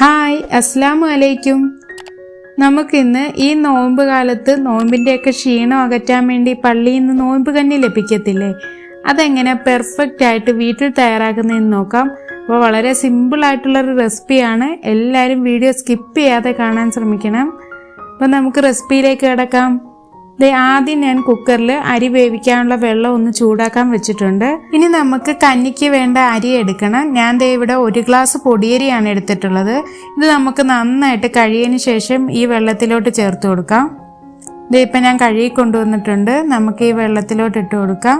Hi അസ്സാം വലൈക്കും നമുക്കിന്ന് ഈ നോമ്പ് കാലത്ത് നോമ്പിന്റെയൊക്കെ ക്ഷീണം അകറ്റാൻ വേണ്ടി പള്ളിയിൽ നിന്ന് നോമ്പ് കഞ്ഞി ലഭിക്കത്തില്ലേ? അതെങ്ങനെ പെർഫെക്റ്റ് ആയിട്ട് വീട്ടിൽ തയ്യാറാക്കുന്നതെന്ന് നോക്കാം. അപ്പോൾ വളരെ സിമ്പിൾ ആയിട്ടുള്ളൊരു റെസിപ്പിയാണ് എല്ലാവരും വീഡിയോ സ്കിപ്പ് ചെയ്യാതെ കാണാൻ ശ്രമിക്കണം. അപ്പോൾ നമുക്ക് റെസിപ്പിയിലേക്ക് കിടക്കാം. ദേ ആദ്യം ഞാൻ കുക്കറിൽ അരി വേവിക്കാനുള്ള വെള്ളം ഒന്ന് ചൂടാക്കാൻ വെച്ചിട്ടുണ്ട്. ഇനി നമുക്ക് കഞ്ഞിക്ക് വേണ്ട അരി എടുക്കണം. ഞാൻ ദേ ഇവിടെ ഒരു ഗ്ലാസ് പൊടിയരിയാണ് എടുത്തിട്ടുള്ളത്. ഇത് നമുക്ക് നന്നായിട്ട് കഴിയതിന് ശേഷം ഈ വെള്ളത്തിലോട്ട് ചേർത്ത് കൊടുക്കാം. ദേ ഇപ്പം ഞാൻ കഴുകി കൊണ്ടുവന്നിട്ടുണ്ട്. നമുക്ക് ഈ വെള്ളത്തിലോട്ട് ഇട്ട് കൊടുക്കാം.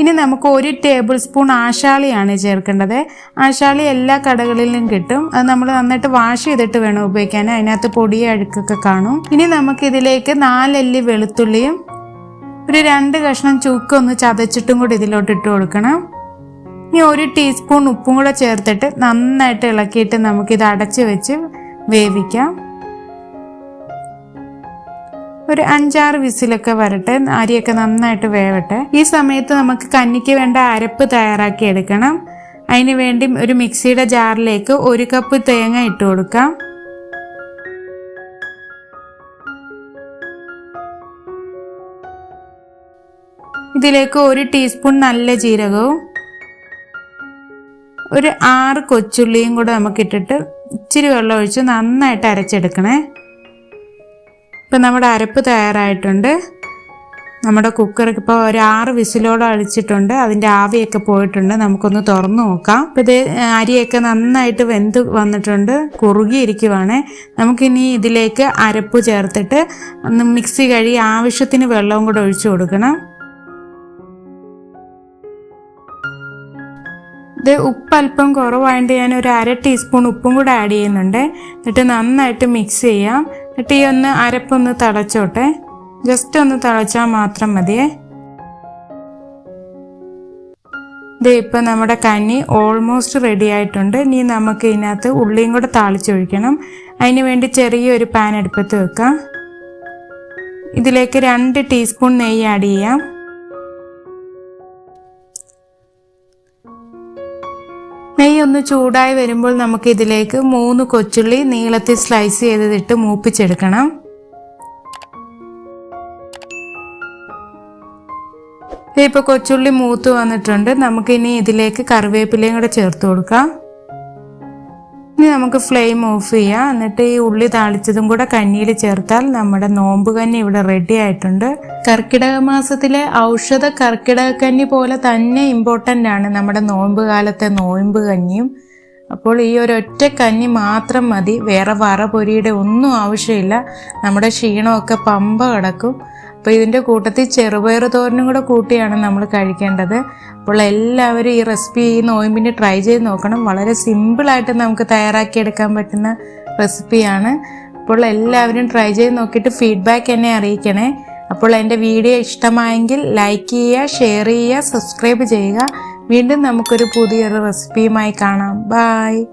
ഇനി നമുക്ക് ഒരു ടേബിൾ സ്പൂൺ ആശാളിയാണ് ചേർക്കേണ്ടത്. ആശാളി എല്ലാ കടകളിലും കിട്ടും. അത് നമ്മൾ നന്നായിട്ട് വാഷ് ചെയ്തിട്ട് വേണം ഉപയോഗിക്കാൻ. അതിനകത്ത് പൊടി അഴുക്കൊക്കെ കാണും. ഇനി നമുക്ക് ഇതിലേക്ക് നാലല്ലി വെളുത്തുള്ളിയും ഒരു രണ്ട് കഷ്ണം ചുക്കൊന്ന് ചതച്ചിട്ടും കൂടി ഇതിലോട്ട് ഇട്ട് കൊടുക്കണം. ഇനി ഒരു ടീസ്പൂൺ ഉപ്പും കൂടെ ചേർത്തിട്ട് നന്നായിട്ട് ഇളക്കിയിട്ട് നമുക്കിത് അടച്ച് വെച്ച് വേവിക്കാം. ഒരു അഞ്ചാറ് വിസിലൊക്കെ വരട്ടെ അരിയൊക്കെ നന്നായിട്ട് വേവട്ടെ. ഈ സമയത്ത് നമുക്ക് കഞ്ഞിക്ക് വേണ്ട അരപ്പ് തയ്യാറാക്കി എടുക്കണം. അതിന് വേണ്ടി ഒരു മിക്സിയുടെ ജാറിലേക്ക് ഒരു കപ്പ് തേങ്ങ ഇട്ട് കൊടുക്കാം. ഇതിലേക്ക് ഒരു ടീസ്പൂൺ നല്ല ജീരകവും ഒരു ആറ് കൊച്ചുള്ളിയും കൂടെ നമുക്ക് ഇട്ടിട്ട് ഇച്ചിരി വെള്ളം ഒഴിച്ച് നന്നായിട്ട് അരച്ചെടുക്കണേ. ഇപ്പം നമ്മുടെ അരപ്പ് തയ്യാറായിട്ടുണ്ട്. നമ്മുടെ കുക്കർ ഇപ്പോൾ ഒരു ആറ് വിസിലോളം അടിച്ചിട്ടുണ്ട്. അതിന്റെ ആവിയൊക്കെ പോയിട്ടുണ്ട്. നമുക്കൊന്ന് തുറന്നു നോക്കാം. ഇപ്പോൾ ഇത് അരിയൊക്കെ നന്നായിട്ട് വെന്ത് വന്നിട്ടുണ്ട്. കുറുകിയിരിക്കുവാണ്. നമുക്കിനി ഇതിലേക്ക് അരപ്പ് ചേർത്തിട്ട് ഒന്ന് മിക്സി കഴി ആവശ്യത്തിന് വെള്ളവും കൂടെ ഒഴിച്ചു കൊടുക്കണം. ഇത് ഉപ്പ് അല്പം കുറവായതുകൊണ്ട് ഞാൻ ഒരു അര ടീസ്പൂൺ ഉപ്പും കൂടെ ആഡ് ചെയ്യുന്നുണ്ട്. എന്നിട്ട് നന്നായിട്ട് മിക്സ് ചെയ്യാം. എന്നിട്ട് ഈ ഒന്ന് അരപ്പൊന്ന് തിളച്ചോട്ടെ. ജസ്റ്റ് ഒന്ന് തിളച്ചാൽ മാത്രം മതിയേ ഇതേ ഇപ്പം നമ്മുടെ കഞ്ഞി ഓൾമോസ്റ്റ് റെഡി ആയിട്ടുണ്ട്. ഇനി നമുക്ക് ഇതിനകത്ത് ഉള്ളിയും കൂടെ താളിച്ചൊഴിക്കണം അതിന് വേണ്ടി ചെറിയൊരു പാൻ അടുപ്പത്ത് വെക്കാം. ഇതിലേക്ക് രണ്ട് ടീസ്പൂൺ നെയ്യ് ആഡ് ചെയ്യാം. നെയ്യ് ഒന്ന് ചൂടായി വരുമ്പോൾ നമുക്ക് ഇതിലേക്ക് മൂന്ന് കൊച്ചുള്ളി നീളത്തിൽ സ്ലൈസ് ചെയ്തിട്ട് മൂപ്പിച്ചെടുക്കണം. ഇപ്പോൾ കൊച്ചുള്ളി മൂത്ത് വന്നിട്ടുണ്ട്. നമുക്കിനി ഇതിലേക്ക് കറിവേപ്പിലയും കൂടെ ചേർത്ത് കൊടുക്കാം. ഇനി നമുക്ക് ഫ്ലെയിം ഓഫ് ചെയ്യാം. എന്നിട്ട് ഈ ഉള്ളി താളിച്ചതും കൂടെ കഞ്ഞിയിൽ ചേർത്താൽ നമ്മുടെ നോമ്പ് കഞ്ഞി ഇവിടെ റെഡി ആയിട്ടുണ്ട്. കർക്കിടക മാസത്തിലെ ഔഷധ കർക്കിടക കഞ്ഞി പോലെ തന്നെ ഇമ്പോർട്ടന്റ് ആണ് നമ്മുടെ നോയമ്പ് കാലത്തെ നോയമ്പ് കഞ്ഞിയും അപ്പോൾ ഈ ഒരൊറ്റ കഞ്ഞി മാത്രം മതി. വേറെ വറ പൊരിയുടെ ഒന്നും ആവശ്യമില്ല. നമ്മുടെ ക്ഷീണമൊക്കെ പമ്പ കിടക്കും. അപ്പോൾ ഇതിന്റെ കൂട്ടത്തിൽ ചെറുപയർ തോരനും കൂടെ കൂട്ടിയാണ് നമ്മൾ കഴിക്കേണ്ടത്. അപ്പോൾ എല്ലാവരും ഈ റെസിപ്പി ഈ നോയമ്പിന്റെ ട്രൈ ചെയ്ത് നോക്കണം. വളരെ സിമ്പിളായിട്ട് നമുക്ക് തയ്യാറാക്കിയെടുക്കാൻ പറ്റുന്ന റെസിപ്പിയാണ്. അപ്പോൾ എല്ലാവരും ട്രൈ ചെയ്ത് നോക്കിയിട്ട് ഫീഡ്ബാക്ക് എന്നെ അറിയിക്കണേ. അപ്പോൾ എന്റെ വീഡിയോ ഇഷ്ടമായെങ്കിൽ ലൈക്ക് ചെയ്യുക ഷെയർ ചെയ്യുക സബ്സ്ക്രൈബ് ചെയ്യുക. വീണ്ടും നമുക്കൊരു പുതിയൊരു റെസിപ്പിയുമായി കാണാം. ബായ്